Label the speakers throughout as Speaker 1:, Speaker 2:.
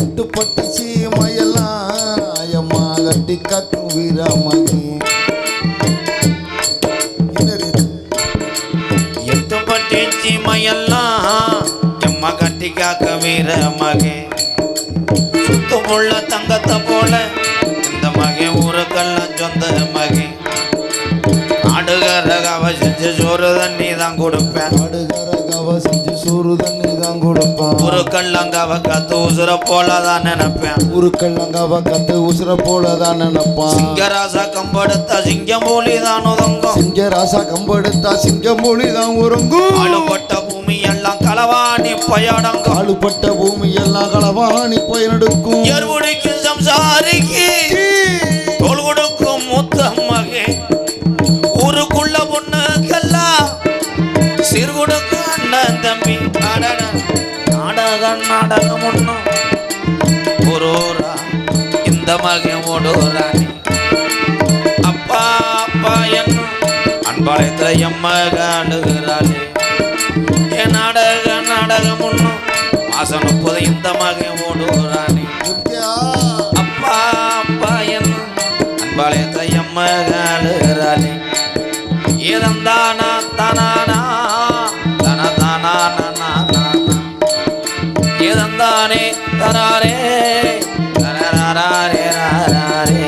Speaker 1: எட்டு பட்டு சீமையெல்லாம் அயம்மா கட்டி காக்கும் வீரமணி
Speaker 2: எட்டு பட்டு சீமையெல்லாம் எம்மா கட்டி காக்க வீர மகே. சுத்தமுள்ள தங்கத்தை போல இந்த மகன் ஊருக்கெல்லாம் சொந்த மகன் ஆடுகிற கவ சோறு தண்ணி தான் கொடுப்பேன். ஊருக்கெல்லாம் கவ கத்து உசுர போல தான் நினைப்பேன்
Speaker 1: ஊருக்கெல்லாம் கத்து உசுர போல தான் நினைப்பான்.
Speaker 2: சிங்கராசா கம்படுத்த சிங்கம் போலி தான் உதங்கும்
Speaker 1: சிங்க ராசா கம்பெடுத்தா சிங்க மொழி தான் உறங்கும்.
Speaker 2: ஆளுபட்ட பூமி எல்லாம் களவாணி பயடங்கும்.
Speaker 1: காலுப்பட்ட பூமி எல்லாம் களவாணி போய் நடுக்கும்
Speaker 2: எருவுடைக்கு சம்சாரிக்கு தோல் கொடுக்கும் மூத்த மகே ஊருக்குள்ள பொண்ணுக்கெல்லாம் சிறு கொடுக்கும் அண்ணன் தம்பி. அடட. மகன் நாடகம் ஒண்ணும் ஒருரா இந்த மகன் ஓடுறானி அப்பா அப்பா என்ன அன்பாளையத்துல எம்மக அழுகிறாளே. என் நாடக நாடகம் ஒண்ணும் மாசம் முப்பது இந்த மகன் ஓடுறானே அப்பா அப்பா என்ன அன்பாளையத்தை எம்மகாலுகிறாளே ஏதந்தானா தராரே. தரராரே ராரே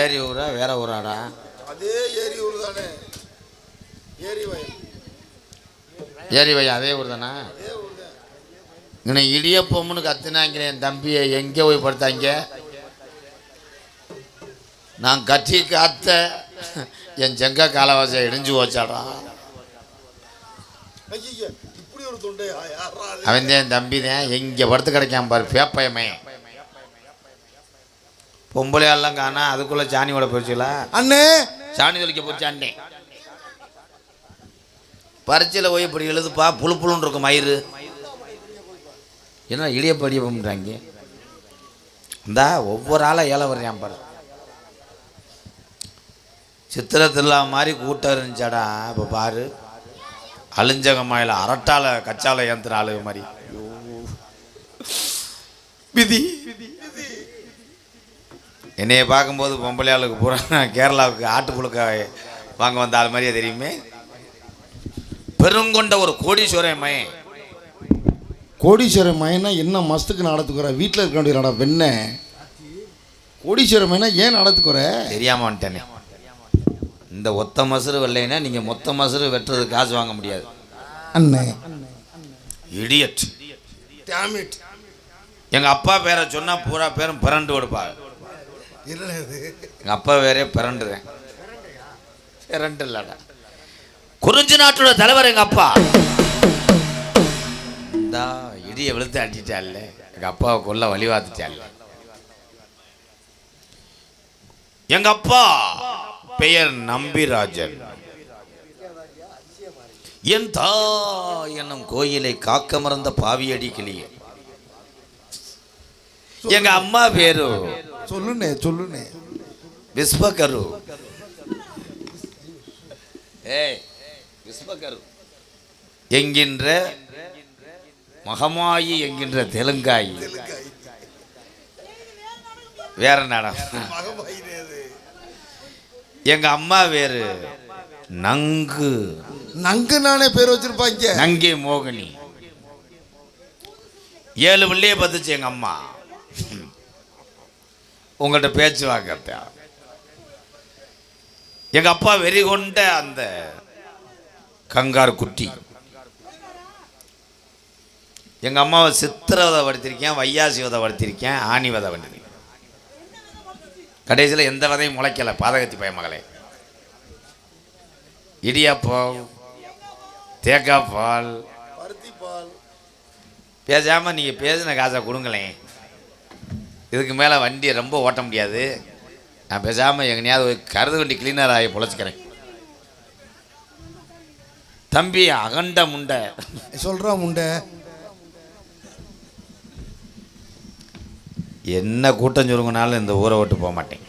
Speaker 2: ஏரி ஊரா வேற ஊராடா?
Speaker 1: அதே ஏரி ஊர் தானே. ஏரி வயல்.
Speaker 2: ஏரி அதே ஊர் தானா? இங்கே இடியப்பம்னு கத்துனாங்க என் தம்பியை எங்கே போய் படுத்தாங்க? நான் கட்டி காத்த என் செங்க காலவாசை இடிஞ்சு போச்சாடா
Speaker 1: ஐயா இப்படி ஒரு தொண்டை யாரா அது?
Speaker 2: அவன் தான் தம்பி தான். எங்கே படுத்து கிடைக்காம பாரு பேப்பயமே பொம்பளையாலாம் காணா அதுக்குள்ளே சாணி விட போச்சுல
Speaker 1: அண்ணே!
Speaker 2: சாணி தெளிக்க போச்சாண்டே பரீட்சையில் போய் இப்படி எழுதுப்பா புழு புழுன்னு இருக்கும் மயிறு. என்ன இடியப்ப இடியப்பம்ன்றாங்க இந்தா ஒவ்வொரு ஆளாக ஏழை வர்றான் பாரு. சித்திர திருவிழா மாதிரி கூட்டம் இருந்துச்சாடா இப்போ பாரு. அழிஞ்சகமாயில் அரட்டால கச்சால ஏந்திர ஆளு மாதிரி. ஐயோ. விதி. என்னைய பார்க்கும்போது பொம்பளை ஆளுக்கு பூரா கேரளாவுக்கு ஆட்டு புழுக்க வாங்க வந்த ஆள் மாதிரியே தெரியுமே. பெருங்கொண்ட ஒரு கோடீஸ்வரன் மயன்
Speaker 1: கோடீஸ்வரன் மயனா என்ன மஸ்துக்கு நடத்துக்குற? வீட்டில் இருக்க வேண்டிய நட வெண்ண கோடீஸ்வரன் மயனா ஏன் நடத்துக்குற?
Speaker 2: தெரியாம வந்துட்டேனே. இந்த ஒத்த மசுறு வெள்ளைனா நீங்கள் மொத்த மசுறு வெட்டுறதுக்கு காசு வாங்க முடியாது.
Speaker 1: அண்ணே.
Speaker 2: இடியட் எங்கள் அப்பா பேரை சொன்னால் பூரா பேரும் பிறண்டு கொடுப்பாங்க எங்கள் அப்பா பேரே பிறண்டுறேன். பிறண்டு இல்லடா குறிஞ்சி நாட்டோட தலைவர் எங்கள் அப்பா. இந்தா இடியை வெளுத்து அடிச்சிட்டால எங்கள் அப்பாவை கொல்ல வழி பார்த்துட்டால எங்க அப்பா. பெயர் நம்பிராஜன். என் தா என்னும் கோயிலை காக்க மறந்த பாவியடி கிளியே. எங்க அம்மா பேரு
Speaker 1: சொல்லுண்ணே சொல்லுண்ணே.
Speaker 2: விஸ்வகரு. ஏய் விஸ்வகரு. என்கின்ற மகமாயி என்கின்ற தெலுங்காயி. வேற நடம் எங்க அம்மா வேறு. நங்கு.
Speaker 1: நங்கு நானே பேர் வச்சிருப்பாங்க
Speaker 2: நங்கே மோகினி. ஏழு பிள்ளைய பத்துச்சு எங்க அம்மா. உங்கள்கிட்ட பேச்சு வாக்கத்த எங்க அப்பா வெறி கொண்ட அந்த கங்கார் குட்டி எங்க அம்மாவை சித்திரவதை படுத்திருக்கேன் வையாசி வதை படுத்திருக்கேன் ஆணி வதை பண்ணிருக்கேன் கடைசியில் எந்த விதையும் முளைக்கல. பாதகத்தி பயமகளே இடியாப்பம் தேங்காய் பால் பேசாமல் நீங்கள் பேசின காசை கொடுங்களேன் இதுக்கு மேலே வண்டியை ரொம்ப ஓட்ட முடியாது. நான் பேசாமல் எங்கனையாவது கருது வண்டி கிளீனர் ஆகி பொழைச்சிக்கிறேன். தம்பி அகண்ட முண்டை.
Speaker 1: சொல்கிறோம் முண்டை.
Speaker 2: என்ன கூட்டம் சுருங்கினாலும் இந்த ஊரை விட்டு போக மாட்டேன்.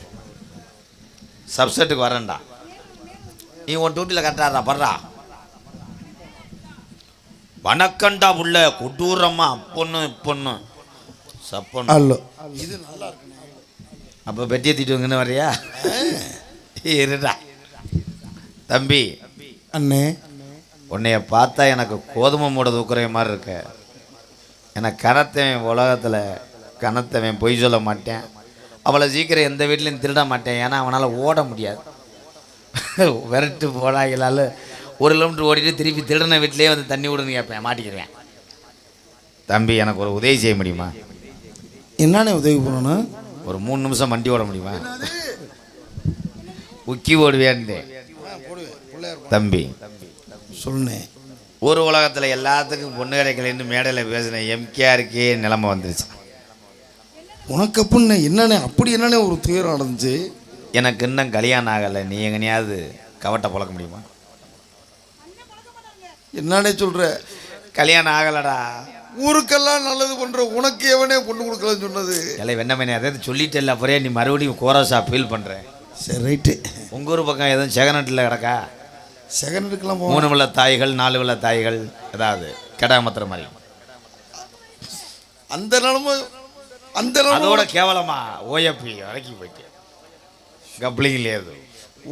Speaker 2: சப்செட்டுக்கு வரேன்டா. நீ உன் டியூட்டியில் கரெக்டாடுறா படுறா வணக்கண்டா புள்ள கொடூரம்மா பொண்ணு பொண்ணு. சப்பொண்ணு.
Speaker 3: அல்லோ
Speaker 1: இது நல்லா இருக்கு
Speaker 2: அப்போ பெட்டியை தீட்டு வந்துன்னு வரியா இருடா. தம்பி.
Speaker 3: அண்ணே.
Speaker 2: உன்னைய பார்த்தா எனக்கு கோதுமை மூட தூக்குற மாதிரி இருக்க. எனக்கு கனத்தவன் உலகத்தில் கனத்தவன் பொய் சொல்ல மாட்டேன். அவளை சீக்கிரம் எந்த வீட்லையும் திருட மாட்டேன். ஏன்னா அவனால் ஓட முடியாது. விரட்டு போடாங்களால ஒரு கிலோமீட்டர் ஓடிட்டு திருப்பி திருடின வீட்டிலேயே வந்து தண்ணி விடுன்னு கேட்பேன். மாட்டிக்கிறேன் தம்பி எனக்கு ஒரு உதவி செய்ய முடியுமா?
Speaker 3: என்னண்ணே உதவி பண்ணணும்?
Speaker 2: ஒரு மூணு நிமிஷம் வண்டி ஓட முடியுமா? உக்கி
Speaker 1: பிள்ளையார்
Speaker 2: தம்பி
Speaker 3: சொல்லுண்ணே.
Speaker 2: ஒரு உலகத்தில் எல்லாத்துக்கும் பொண்ணு கிடைக்கலன்னு மேடையில் பேசின எம்கேஆருக்கே நிலைமை வந்துருச்சு.
Speaker 3: உனக்கு அப்புடிண்ணே என்னண்ணே அப்படி என்னண்ணே ஒரு துயரம் நடந்துச்சு?
Speaker 2: எனக்கு இன்னும் கல்யாணம் ஆகலை. நீ எங்கனையாவது கவட்டை பழக்க முடியுமா?
Speaker 3: என்னண்ணே சொல்ற?
Speaker 2: கல்யாணம் ஆகலடா.
Speaker 3: ஊருக்கெல்லாம் நல்லது பண்ற உனக்கு எவனே பொண்ணு கொடுக்கலன்னு சொன்னது?
Speaker 2: இல்லை வெண்ணமணி அதாவது சொல்லிட்டேல்ல அப்புறம் நீ மறுபடியும் கோரஸா ஃபீல் பண்ணுறேன்
Speaker 3: சரி ரைட்டு
Speaker 2: உங்கள் ஊர் பக்கம் எதுவும் செகனட்டில் கிடக்கா?
Speaker 3: செகண்ட் எடுக்கலாம் போ
Speaker 2: மூணு உள்ள தாய்கள் நாலு உள்ள தாய்கள் ஏதாவது கெடாமத்துற மாதிரி.
Speaker 3: அந்த நிலமை அந்த
Speaker 2: அதோட கேவலமா ஓஎப்பி வரைக்கும் போயிட்டு கப்ளிங்லேயே அது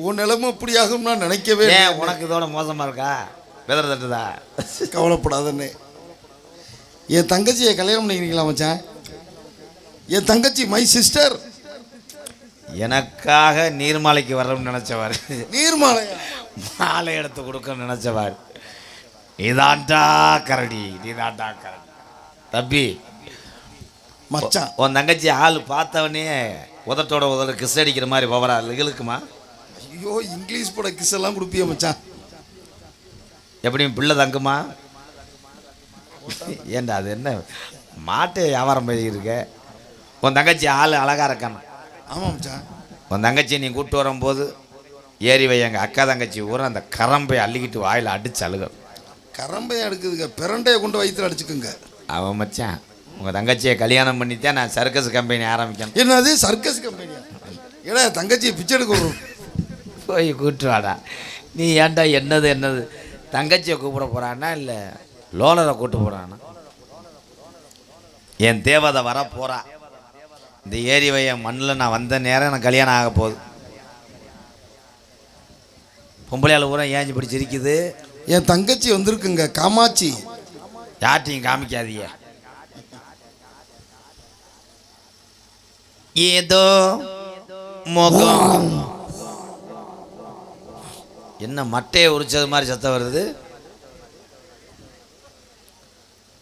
Speaker 3: உன் நிலைமை இப்படி ஆகும் நான் நினைக்கவே.
Speaker 2: ஏன் உனக்கு இதோட மோசமாக இருக்கா? வெதர் தட்டுதா?
Speaker 3: கவலைப்படாதண்ணே. என் தங்கச்சியை கல்யாணம் பண்ணிக்கிறீங்களா மச்சான்? என் தங்கச்சி மை சிஸ்டர்
Speaker 2: எனக்காக நீர்மாலைக்கு வரணும்னு நினச்சவர்.
Speaker 3: நீர்மாலையா
Speaker 2: மாலை எடுத்து கொடுக்க நினச்சவர். நீதாண்டா கரடி நீதாண்டா கரடி. தம்பி
Speaker 3: மச்சான்.
Speaker 2: உன் தங்கச்சி ஆள் பார்த்தவனே உதட்டோட உதட கிஸ் அடிக்கிற மாதிரி பவரா இழுக்குமா?
Speaker 3: ஐயோ இங்கிலீஷ் பட கிஸ் எல்லாம் கொடுப்பிய மச்சான்?
Speaker 2: எப்படியும் பிள்ளை தங்குமா? ஏண்டா அது என்ன? மாட்டு வியாபாரம் பண்ணியிருக்க உன் தங்கச்சி ஆள் அழகா இருக்கானா
Speaker 3: ஆமாம் மச்சான்.
Speaker 2: உன் தங்கச்சி நீ கூப்பிட்டு வரும்போது ஏறி வை எங்கள் அக்கா தங்கச்சி ஊரை அந்த கரம்பை அள்ளிக்கிட்டு வாயில் அடிச்சு அழுக.
Speaker 3: கரம்பையை எடுக்குதுங்க பிரண்டையை கொண்டு வயிற்றுல அடிச்சுக்குங்க.
Speaker 2: அவன் மச்சான். உங்கள் தங்கச்சியை கல்யாணம் பண்ணித்தான் நான் சர்க்கஸ் கம்பெனி ஆரம்பிக்கணும்.
Speaker 3: என்னது? சர்க்கஸ் கம்பெனியா ஏடா தங்கச்சியை பிச்சை எடுக்க
Speaker 2: போய் கூப்பிட்டு வாடா. நீ ஏன்டா என்னது என்னது? தங்கச்சியை கூப்பிட போகிறான்னா இல்லை லோலரை கூப்பிட்டு போகிறானா என் தேவதை வர போகிறா இந்த ஏரி வைய மண்ணில் நான் வந்த நேரம் எனக்கு கல்யாணம் ஆக போகுது. பொம்பளையால் ஊரா ஏஞ்சி பிடிச்சிருக்குது.
Speaker 3: என் தங்கச்சி வந்திருக்குங்க காமாட்சி.
Speaker 2: யார்ட்டையும் காமிக்காதீங்க. ஏதோ முகம். என்ன மட்டையை உரிச்சது மாதிரி சத்தம் வருது?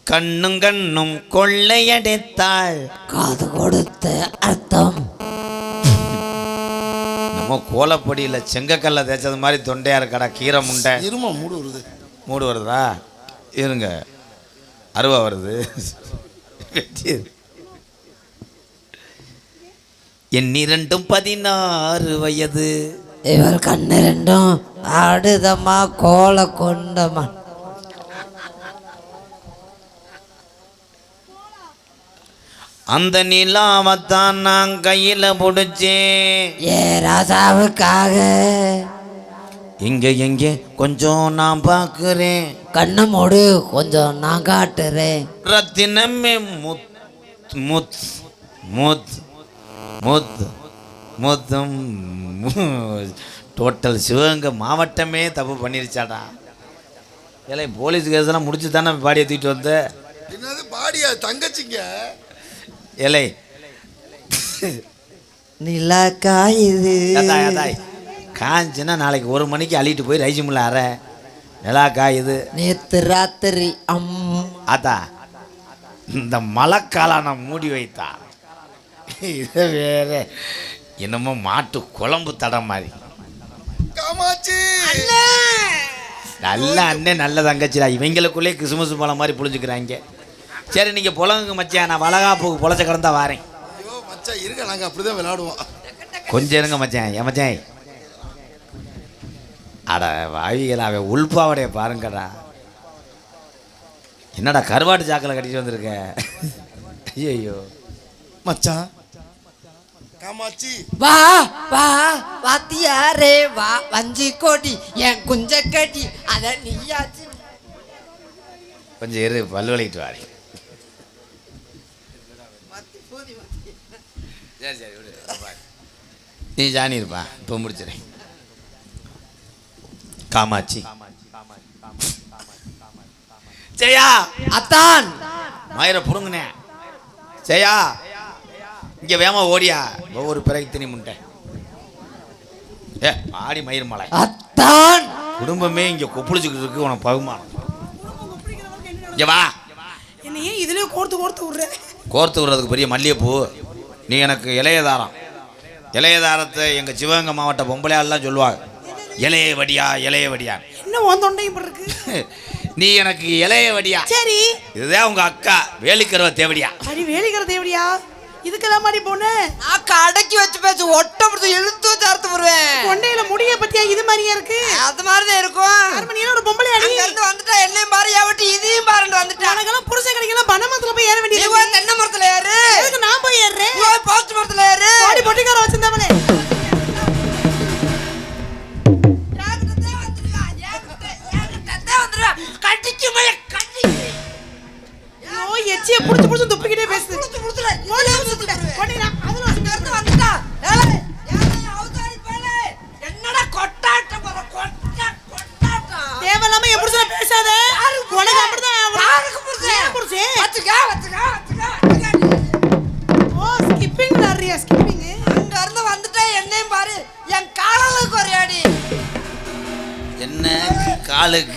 Speaker 2: கண்ணும் கண்ணும் கொள்ளையடித்தாள்
Speaker 4: காது கொடுத்த அர்த்தம்.
Speaker 2: நம்ம கோலப்படியில் செங்கக்கல்ல தேய்ச்சது மாதிரி தொண்டையா இருக்கடா கீரை முண்டை.
Speaker 3: இருமா மூடு வருது.
Speaker 2: மூடு வருதா? இருங்க. அருவா வருது. இரண்டும் பதினாறு வயது.
Speaker 4: இவள் கண்ணு ரெண்டும் ஆடுதம்மா கோல கொண்டம்மா
Speaker 2: அந்த நிலாவத்தான் நான் கையில பிடிச்சேன்.
Speaker 4: ஏ ராசாவுக்காக
Speaker 2: இங்க எங்க கொஞ்சம் நான் பார்க்கிறேன்.
Speaker 4: கண்ணு மூடு கொஞ்சம் நான் காட்டுறேன்.
Speaker 2: ரத்தினமே முத் முத் முத். முத் முத்தும் டோட்டல் சிவகங்கை மாவட்டமே தப்பு பண்ணிருச்சாடா. ஏலே போலீஸ் கேஸ்லாம் முடிச்சு தானே பாடியை தூக்கிட்டு வந்த?
Speaker 3: என்னது பாடியா? தங்கச்சிங்க.
Speaker 2: ஏலே.
Speaker 4: நிலா காயுது
Speaker 2: காஞ்சுன்னா நாளைக்கு ஒரு மணிக்கு அள்ளிட்டு போய் ரைஸ் மில்ல அற. நிலா காயுது
Speaker 4: நேத்து ராத்திரி அம்.
Speaker 2: ஆத்தா இந்த மழைக்காலான மூடி வைத்தா. இது வேற. என்னமோ மாட்டு குழம்பு தடம் மாதிரி.
Speaker 3: காமாட்சி!
Speaker 2: நல்ல அண்ணன் நல்ல தங்கச்சிடா. இவங்களுக்குள்ளே கிறிஸ்மஸ் பழம் மாதிரி புளிஞ்சுக்கிறாங்க சரி நீங்கள் புலங்குங்க மச்சான். நான் வளகாப்புக்கு புழைச்ச கடந்தா வாரேன்.
Speaker 3: ஐயோ மச்சான் இருங்க நாங்கள் அப்படிதான் விளையாடுவோம்.
Speaker 2: கொஞ்சம் இருங்க மச்சான். ஏன் மச்சான். அட வாவிகள் அவன் உள்பாவடைய பாருங்கடா. என்னடா கருவாட்டு சாக்கில் கட்டிட்டு வந்திருக்க? ஐயோ
Speaker 3: மச்சான் காமாட்சி.
Speaker 4: வா வா வாத்தியாரே வா. வஞ்சி கோடி என் குஞ்ச கட்டி அத நீயாச்சு.
Speaker 2: கொஞ்சம் இரு பல்லு வலிக்கிட்டு வாடி. சரி சரி. நீ ஜானி இருப்பா இப்போ முடிச்சிடறேன். காமாட்சி. ஜெயா!
Speaker 4: அத்தான்!
Speaker 2: மயிரை புடுங்கினே ஜெயா! இங்க வேமா ஓடியா? ஒவ்வொரு பிறகு திணி முண்டை ஏ ஆடி மயிர் மலை.
Speaker 4: அத்தான்!
Speaker 2: குடும்பமே இங்க கொப்புளிச்சுக்கிட்டு இருக்கு உனக்கு பகுமானம். இங்க வா.
Speaker 5: என்ன ஏன் இதுலயே கோர்த்து கோர்த்து விடுற?
Speaker 2: கோர்த்து விடுறதுக்கு பெரிய மல்லிகைப்பூ. நீ எனக்கு இளையதாரம் இளையதாரத்தை எங்கள் சிவகங்கை மாவட்ட பொம்பளையாள்லாம் சொல்லுவாங்க. இளைய வடியா இளைய வடியா
Speaker 5: என்ன இப்படி இருக்கு?
Speaker 2: நீ எனக்கு இளைய வடியா.
Speaker 5: சரி.
Speaker 2: இதுதான் உங்க அக்கா வேலிக்கரவ தேவடியா.
Speaker 5: அடி வேலிக்கிறது எப்படியா இதுக்கெல்லாம் மாதிரி போன
Speaker 4: நான் அடக்கி வச்சு பேச்சு ஒட்ட பிடிச்சி இழுத்து வச்சு அறுத்து வருவேன்
Speaker 5: கொண்டையில முடிய பத்தியா இது மாதிரியா இருக்கு?
Speaker 4: அது மாதிரிதான் இருக்கும்.
Speaker 5: அரண்மனையில ஒரு பொம்பளை அடி.
Speaker 4: இருந்து வந்துட்டா என்னையும் பாரு எவட்டி இதையும் பாருன்னு வந்துட்டா.
Speaker 5: எனக்கெல்லாம் புருஷன் கிடைக்கலாம் பனமரத்துல போய் ஏற வேண்டியது
Speaker 4: தென்னை மரத்துல ஏறு.
Speaker 5: எதுக்கு நான் போய் ஏறுறேன்
Speaker 4: போய் போஸ்ட் மரத்துல ஏறு.
Speaker 5: பாடி பொட்டிக்கார வச்சிருந்தவளே ஐயோ எச்சிய புடிச்சு புடிச்சு துப்பிக்கிட்டே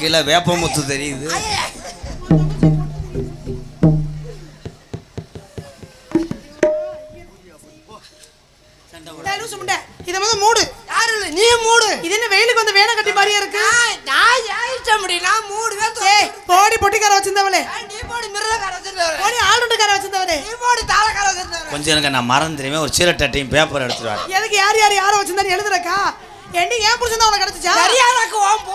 Speaker 2: கீழே வேப்பமுத்து தெரியுது.
Speaker 5: லூசு முண்டை இதை வந்து மூடு.
Speaker 4: நீ மூடு.
Speaker 5: இது என்ன வெயிலுக்கு வந்து வேலை கட்டி மாதிரியா இருக்கு?
Speaker 4: நான் ஏறிட்ட முடியும் நான் மூடுவேன்.
Speaker 5: ஏய் போடி பொட்டிக்கார வச்சிருந்தவளே.
Speaker 4: நீ போடி மிருதக்கார வச்சிருந்தவரு
Speaker 5: போடி ஆளுண்டுக்கார வச்சிருந்தவளே.
Speaker 4: நீ போடி தாளக்கார வச்சிருந்தவரு
Speaker 2: கொஞ்சம் எனக்கு நான் மறந்து தெரியுமே? ஒரு சீரட்டையும் பேப்பர் எடுத்துட்டு வரேன்.
Speaker 5: எதுக்கு யார் யார் யாரை வச்சிருந்தாரு எழுதுறக்கா? ஏண்டி ஏன் தான் உனக்கு கிடைச்சிச்சா?
Speaker 4: மரியாதைக்கு ஓம்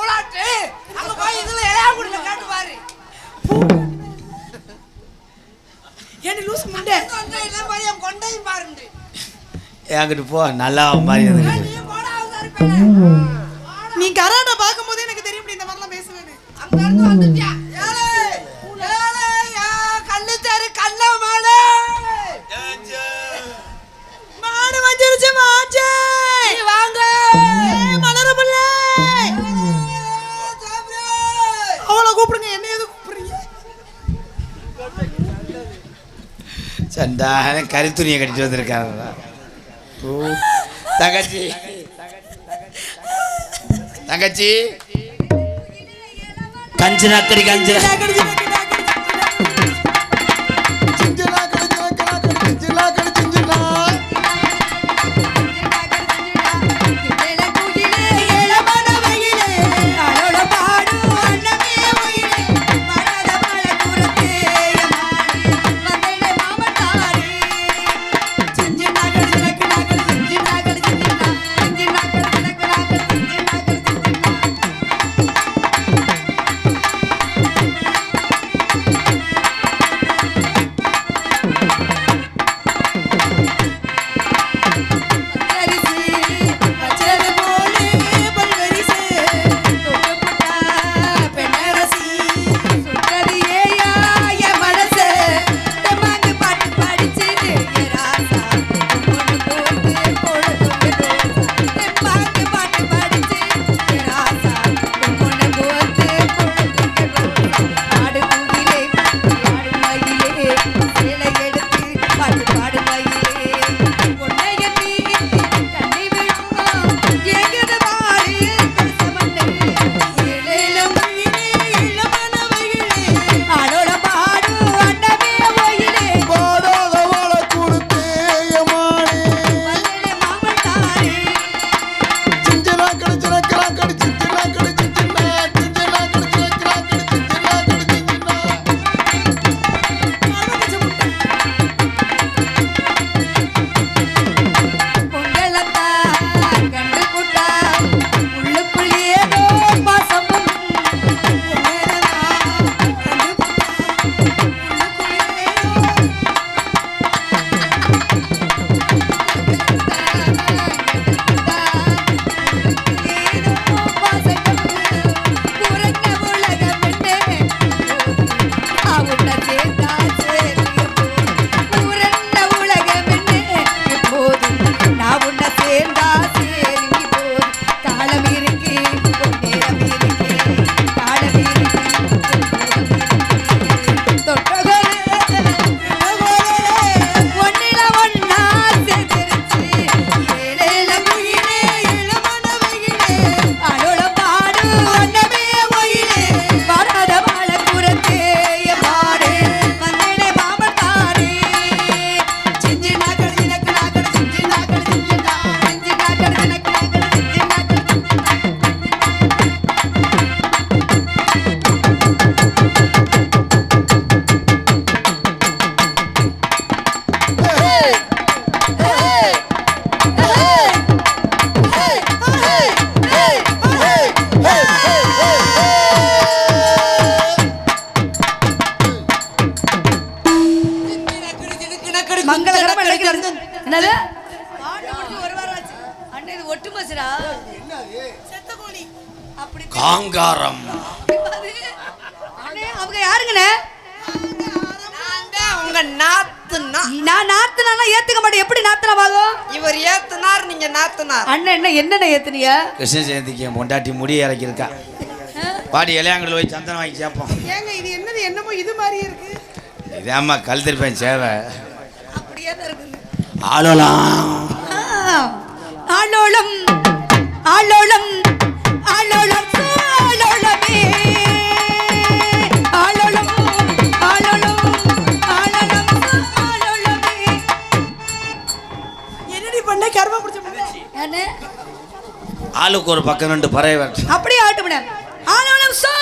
Speaker 5: ஏண்டி லூசு முண்டை.
Speaker 4: கொண்டையும் பாருண்டு.
Speaker 2: என்கிட்ட போ நல்லா மாதிரி
Speaker 4: நீ போடா அவதாரி
Speaker 5: நீ கராட்டா பார்க்கும் போதே எனக்கு தெரியும் இந்த மாதிரிலாம் பேசுவேன்னு.
Speaker 4: அங்க இருந்து வந்துட்டியா?
Speaker 2: சண்டான கரித்துணியை கட்டிட்டு வந்திருக்காங்க. தங்கச்சி. தங்கச்சி. கஞ்சி நத்தடி கஞ்சி
Speaker 3: மங்களகரமா கிடைக்கிறது.
Speaker 6: என்னது?
Speaker 2: காங்காரம்.
Speaker 7: அவங்க யாருங்கண்ணே?
Speaker 4: உங்க நாத்துனா.
Speaker 7: நான் நாத்துனா ஏத்துக்க மாட்டேன். எப்படி நாத்துனாவாகும்
Speaker 4: இவர் ஏத்துனார் நீங்க நாத்துனார்.
Speaker 7: அண்ணன் என்ன என்னென்ன ஏத்துனிய
Speaker 2: கிருஷ்ண ஜெயந்திக்கு பொண்டாட்டி முடி இறக்கியிருக்கா. பாடி போய் சந்தனம் வாங்கி சேர்ப்போம்
Speaker 7: ஏங்க இது என்னது என்னமோ இது மாதிரி இருக்கு?
Speaker 2: இதாம்மா கல் சேவை.
Speaker 7: தான் இருக்குது.
Speaker 2: ஆளலாம்.
Speaker 7: ஆலோலம் ஆலோலம் ஆலோலம் ஆலோலமே ஆலோலம் ஆலோலம் ஆலோலம் ஆலோலமே என்னடி பண்ண? கர்ம பிடிச்ச பண்ண?
Speaker 2: ஆளுக்கு ஒரு பக்கம் ரெண்டு பறவை
Speaker 7: அப்படியே ஆட்டுமண ஆலோலம் சோ.